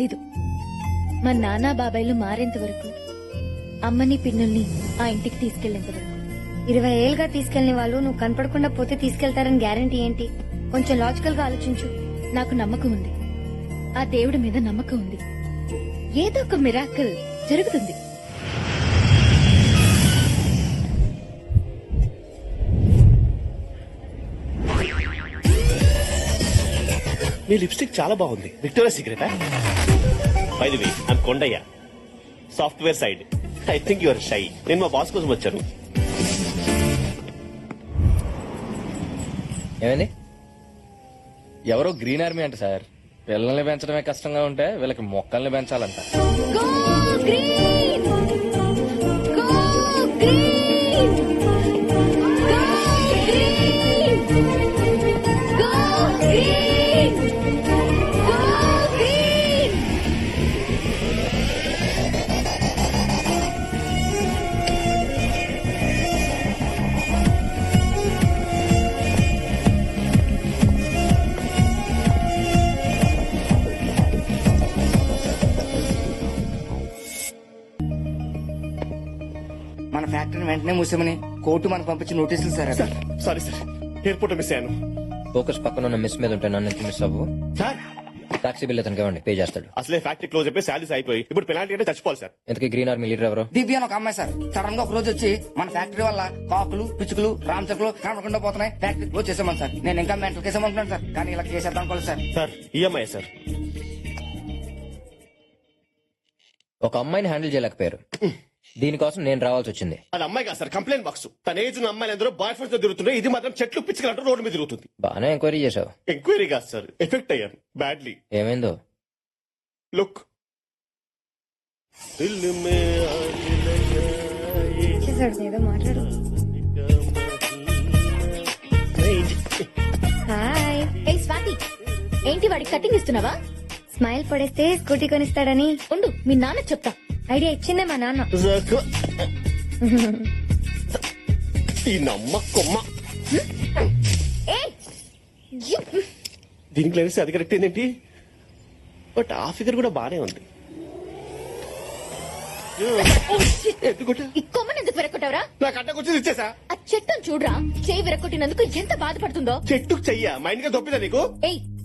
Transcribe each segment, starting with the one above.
తెలీదు. మా నాన్న బాబాయ్లు మారేంత వరకు అమ్మని పిన్నుల్ని ఆ ఇంటికి తీసుకెళ్ళేంత వరకు. ఇరవై ఏళ్ళుగా తీసుకెళ్ళిన వాళ్ళు నువ్వు కనపడకుండా పోతే తీసుకెళ్తారని గ్యారంటీ ఏంటి? కొంచెం లాజికల్గా ఆలోచించు. నాకు నమ్మకం ఉంది. ఆ దేవుడి మీద నమ్మకం ఉంది. ఏదో ఒక మిరాకిల్ జరుగుతుంది. మీ లిప్స్టిక్ చాలా బాగుంది. Victoria secret? By the way I'm Kondayya. Software side. I think your shy నేను మా బాస్ కోసం వచ్చాను. ఏమైంది ఎవరో గ్రీన్ ఆర్మీ అంట సార్. పిల్లల్ని పెంచడమే కష్టంగా ఉంటే వీళ్ళకి మొక్కల్ని పెంచాలంట. ఫ్యాక్టరీని వెంటనే మూసామని కోర్టు మనకు పంపించిన నోటీసులు సార్ అవి. Sorry sir. ఎయిర్పోర్ట్ మిస్ అయ్యాను. ఫోకస్ పక్కన ఉన్న మిస్ మీద ఉంటే నన్ను మిస్ అవ్వు? సార్! టాక్సీ బిల్ అతనికి ఇవ్వండి పే చేస్తాడు. అసలే ఫ్యాక్టరీ క్లోజ్ అయిపోయి శాలరీస్ అయిపోయి. ఇప్పుడు పెనాల్టీ అంటే చచ్చిపోవాలి సార్. ఇంతకీ గ్రీన్ ఆర్మీ లీడర్ ఎవరు? దివ్య అని ఒక అమ్మాయి సార్. సడన్గా ఒక రోజు వచ్చి మన ఫ్యాక్టరీ వల్ల కాకులు పిచ్చుకలు రామచకులు కనపడకుండా పోతున్నాయి. ఫ్యాక్టరీ క్లోజ్ చేసామని సార్. నేను ఇంకా మెంటల్ కేసామనుకున్నాను సార్. కానీ ఇలా చేసేద్దాం అనుకోలేదు సార్. Sir EMI sir. ఒక అమ్మాయిని హ్యాండిల్ చేయలేకపోయారు. దీనికోసం నేను రావాల్సి వచ్చింది. అది అమ్మాయి కాదు సార్ కంప్లైంట్ బాక్స్. తన ఏజ్ ఉన్న అమ్మాయిలు అందరూ బాయ్ ఫ్రెండ్స్తో తిరుగుతున్నాయి ఇది మాత్రం చెట్లు పిచ్చుకలంటూ రోడ్డు మీద తిరుగుతుంది. బాగానే ఎంక్వైరీ చేశావు. ఎంక్వైరీ కాదు సార్ ఎఫెక్ట్ అయ్యాను బ్యాడ్లీ ఏమైందో? లుక్ చేశాడు ఏదో మాట్లాడు. హాయ్ ఏ స్వాతి ఏంటి వాడికి కటింగ్ ఇస్తున్నావా? స్మైల్ పడేస్తే స్కూటీ కొనిస్తాడని. ఉండు మీ నాన్న చెప్తా. ఐడియా ఇచ్చిందే మా నాన్న. ఈ నమ్మ కొమ్మ. దీనికి లేనిస్తే అది కరెక్ట్ ఏంటి? బట్ ఆ ఫిగర్ కూడా బానే ఉంది. ఈ కొమ్మని ఎందుకు విరక్కొట్టావురా నాకు అడ్డకొచ్చింది ఇచ్చేసా? ఆ చెట్టును చూడరా. చేయి విరక్కొట్టినందుకు ఎంత బాధపడుతుందో. చెట్టుకు చెయ్య. మైండ్గా దొప్పిదా నీకు? ఏయ్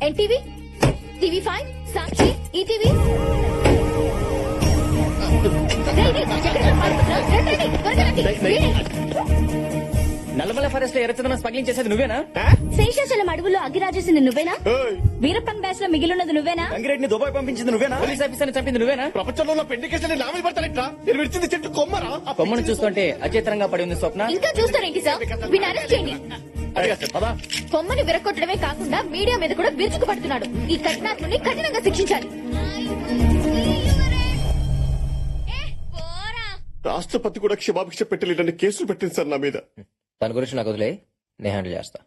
NTV TV five Sakshi ETV Nallamala ఫారెస్ట్లో ఎర్రచందనం స్మగ్లింగ్ చేసేది నువ్వేనా? శేషాచలం అడవుల్లో అగిరాజేసింది నువ్వేనా? వీరప్పన్ బ్యాచ్లో మిగిలినది నువ్వేనా? గంగిరెడ్డిని దుబాయ్ పంపించింది నువ్వేనా? పోలీస్ ఆఫీసర్ చంపింది నువ్వేనా? ప్రపంచంలో ఉన్న పెండి కేసులు పడతానట్రా నేను విడిచింది చెట్టు కొమ్మరా? ఆ కొమ్మను చూస్తుంటే అచేతనంగా పడి ఉంది స్వప్న. ఇంకా చూస్తారేంటి సార్? వీని అరెస్ట్ చేయండి. కొమ్మని విరగొట్టడమే కాకుండా మీడియా మీద కూడా విరుచుకుపడుతున్నాడు. ఈ కఠినాత్ముని కఠినంగా శిక్షించాలి. రాష్ట్రపతి కూడా క్షమాభిక్ష పెట్టలేదని కేసులు పెట్టింది సార్ నా మీద. దాని గురించి నాకు వదిలే నేను హ్యాండిల్ చేస్తా.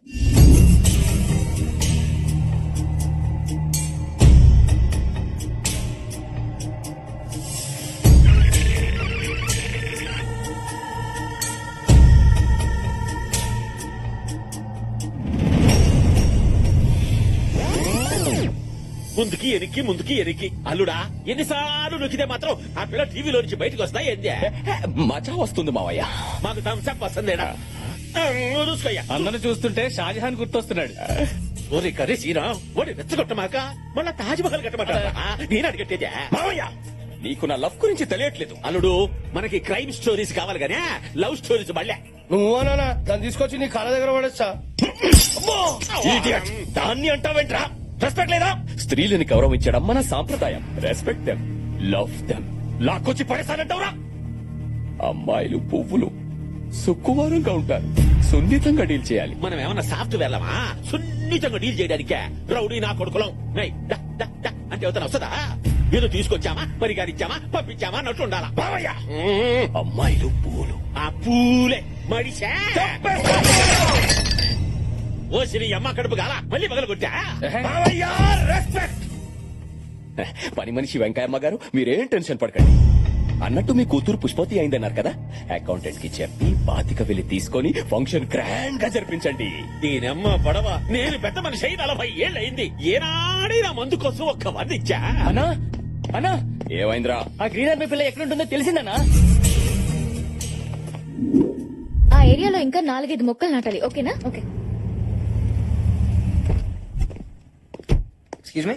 ముందుకి ఎనికి ముందుకి ఎనికి. అల్లుడా ఎన్నిసార్లు నొక్కితే మాత్రం ఆ పిల్ల టీవీలో నుంచి బయటకు వస్తాయి ఏందే? మజా వస్తుంది మావయ్య. మాకు థమ్స్అప్ వస్తుందేనా? అందరిని చూస్తుంటే షాజహాన్ గుర్తొస్తున్నాడు. ఓరి కర్రీ సీనా ఓడి రెచ్చగొట్టమాక మళ్ళా తాజ్ మహల్ నేను అడిగట్టేదే మావయ్య! నీకు నా లవ్ గురించి తెలియట్లేదు. అల్లుడు మనకి క్రైమ్ స్టోరీస్ కావాలి గానీ లవ్ స్టోరీస్ మళ్ళీ. నువ్వునా దాన్ని తీసుకొచ్చి నీ కాళ్ళ దగ్గర పడేస్తా. దాన్ని అంటావేంట్రా? రెస్పెక్ట్ లేదా? స్త్రీలని గౌరవించడం మన సాంప్రదాయం. రెస్పెక్ట్ దెమ్ లవ్ దెమ్ లాక్కొచ్చి పడేసానంటావురా అమ్మాయిలు పువ్వులు సుక్కువారంగా ఉంటారు. సున్నితంగా డీల్ చేయాలి. మనం ఏమన్నా సాఫ్ట్ వెళ్ళమా సున్నితంగా డీల్ చేయడానికే. రౌడీ నా కొడుకులం. నై, డా, డా, డా అంటే అవుతాను వస్తుందా? ఏదో తీసుకొచ్చామా? పరిగారిచ్చామా పంపించామా? అన్నట్టు ఉండాలా? బావయ్య! అమ్మాయిలు పూలు. ఆ పూలే మడిసా. ఓ సిరి అమ్మ కడుపు గాల? మళ్ళీ పగల కొట్టా పని మనిషి వెంకయ్యమ్మ గారు మీరేం టెన్షన్ పడకండి. అన్నట్టు మీ కూతురు పుష్పతి అయిందన్నారు కదా? అకౌంటెంట్కి చెప్పి బాతిక వెళ్ళి తీసుకొని ఫంక్షన్ గ్రాండ్గా జరిపించండి. దీనమ్మ పడవ నేను పెద్ద మనిషి అయి నలభై ఏళ్ళయింది. ఏనాడే నా మందు కోసం ఒక్క వంద ఇచ్చా? అన్నా అన్నా. ఏమైందిరా? ఆ గ్రీన్ ఆర్మీ పిల్ల ఎక్కడుంటుందో తెలిసిందన్నా? ఆ ఏరియాలో ఇంకా నాలుగైదు మొక్కలు నాటాలి ఓకేనా? Okay. Excuse me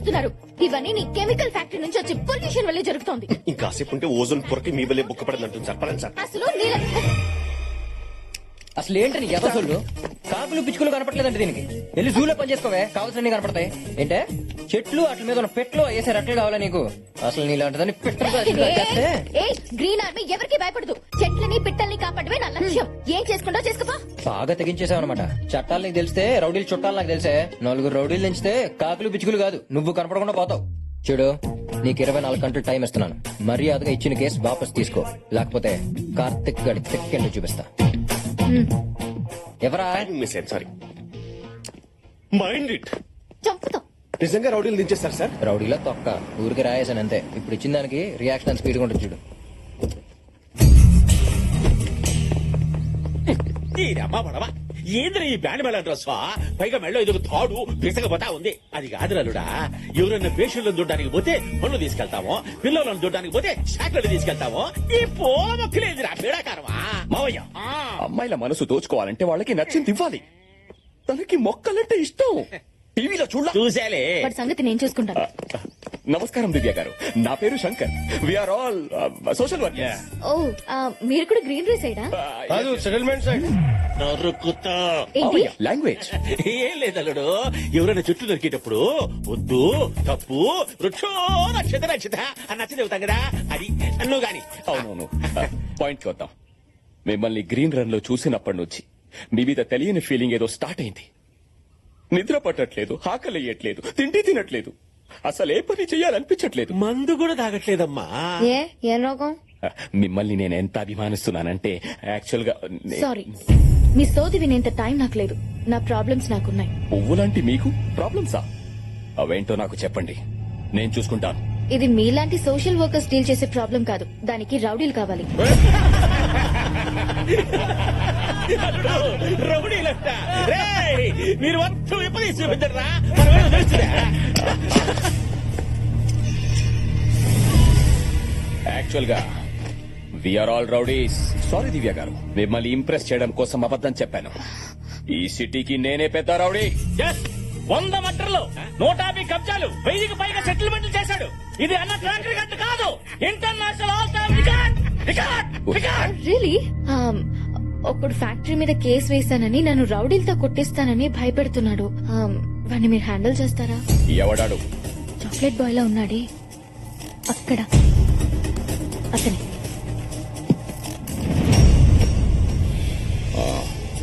వెళ్ళొస్తున్నారు ఇవన్నీ నీ కెమికల్ ఫ్యాక్టరీ నుంచి వచ్చి పొల్యూషన్ వల్లే జరుగుతోంది. ఇంకాసేపు ఉంటే ఓజోన్ పొరకి మీ వల్లే బుక్క పడిందంటుంది సార్. పడండి సార్. అసలు నీళ్ళ అసలు ఏంటని ఎదసోళ్ళు కాకులు పిచ్చుకలు కనపట్లేదంటే దీనికి. వెళ్ళి జూలో పని చేసుకోవే కావాల్సినవి కనపడతాయి. ఏంటే? చెట్లు అట్ల మీద ఉన్న పెట్లు వేసే రెట్లు కావాలా నీకు? అసలు నీలాంటిదని పెట్టలు గ్రీన్ ఆర్మీ ఎవరికి భయపడదు. చెట్లని పిట్టల్ని కాపాడమే నా లక్ష్యం. ఏం చేసుకుంటా చేసుకోపా. బాగా తెగించేసావు అనమాట చట్టాలు నీకు తెలిస్తే రౌడీలు చుట్టాలు నాకు తెలిసే. నలుగురు రౌడీలు పెంచితే కాకులు పిచ్చుకలు కాదు. నువ్వు కనపడకుండా పోతావు. చూడు నీకు ఇరవై నాలుగు గంటలు టైం ఇస్తున్నాను. మర్యాదగా ఇచ్చిన కేసు వాపస్ తీసుకో. లేకపోతే కార్తిక్ గడి తెక్కెండు చూపిస్తా. ఎవరా? మిస్ సారీ మైండ్ ఇట్ చంపుతాం. నిజంగా రౌడీలు దించేస్తారు సార్? రౌడీలో తొక్క. ఊరికి రాయేసాను అంతే. ఇప్పుడు ఇచ్చిన దానికి రియాక్షన్ స్పీడ్ ఉంటుంది చూడు. దీనమ్మ పడవ ఏంద్ర ఈ బ్యాండ్ మేళ డ్రెస్ పైగా మెళ్ళో ఎదుగు తాడు పిసకపోతా ఉంది. అది కాదు నలుడా ఎవరైనా పేషెంట్లను చూడడానికి పోతే పనులు తీసుకెళ్తామో పిల్లలను చూడడానికి పోతే షాట్లను తీసుకెళ్తామో ఈ పూల మొక్కలేదురా పీడాకారమా? మావయ్య. ఆ. అమ్మాయిల మనసు దోచుకోవాలంటే వాళ్ళకి నచ్చింది ఇవ్వాలి. తనకి మొక్కలంటే ఇష్టం. టీవీలో చూడ చూసేలే. సంగతి నేను చూసుకుంటాను. నమస్కారం దివ్య గారు. నా పేరు Shankar. We are all social work ఓ ఆ, మీరు కూడా గ్రీనరీ సైడా కాదు సెటిల్మెంట్ సైడ్ నరుకుతా. ఏంటి? లాంగ్వేజ్ ఏం లేదల్లుడు. ఎవరైనా చుట్టూ దొరికేటప్పుడు వద్దు తప్పు వృక్షో నక్షత నక్షత అని నచ్చ చెబుతాం కదా. అది నువ్వు గాని. అవునవును. పాయింట్ వద్దాం. మిమ్మల్ని గ్రీన్ రన్లో చూసినప్పటి నుంచి మీ మీద తెలియని ఫీలింగ్ ఏదో స్టార్ట్ అయింది. నిద్ర పట్టట్లేదు ఆకలియట్లేదు తిండి తినట్లేదు. అసలు ఏ పని చేయాలనిపించట్లేదు మందు కూడా తాగట్లేదమ్మా. ఏ ఏ రోగం? మిమ్మల్ని నేను ఎంత అభిమానిస్తున్నానంటే యాక్చువల్గా నే- సారీ. మీ సోది వినేంత టైం నాకు లేదు. నా ప్రాబ్లమ్స్ నాకున్నాయి. పువ్వులాంటి మీకు ప్రాబ్లమ్సా? అవేంటో నాకు చెప్పండి. నేను చూసుకుంటాను. ఇది మీలాంటి సోషల్ వర్కర్స్ డీల్ చేసే ప్రాబ్లం కాదు. దానికి రౌడీలు కావాలి. మీరు మొత్తం విపరీత చూపించరా? మనమేదో తెలుసురా యాక్చువల్గా we are all rowdies. Sorry Divya garu. మిమ్మల్ని ఇంప్రెస్ చేయడం కోసం అబద్ధం చెప్పాను. ఈ సిటీకి నేనే పెద్ద రౌడీ. వంద మటర్లు నూట యాభై కబ్జాలు వెయ్యికి పైగా సెటిల్మెంట్లు చేశాడు. ఇది అన్న ట్రాక్ రికార్డ్ కాదు. International all time record record record really ఒకడు ఫ్యాక్టరీ మీద కేసు వేశానని నన్ను రౌడీలతో కొట్టిస్తానని భయపెడుతున్నాడు. Um, వాడిని మీరు హ్యాండిల్ చేస్తారా? ఎవడాడు? చాక్లెట్ బాయ్ లా ఉన్నాడే. అక్కడ. అతనే.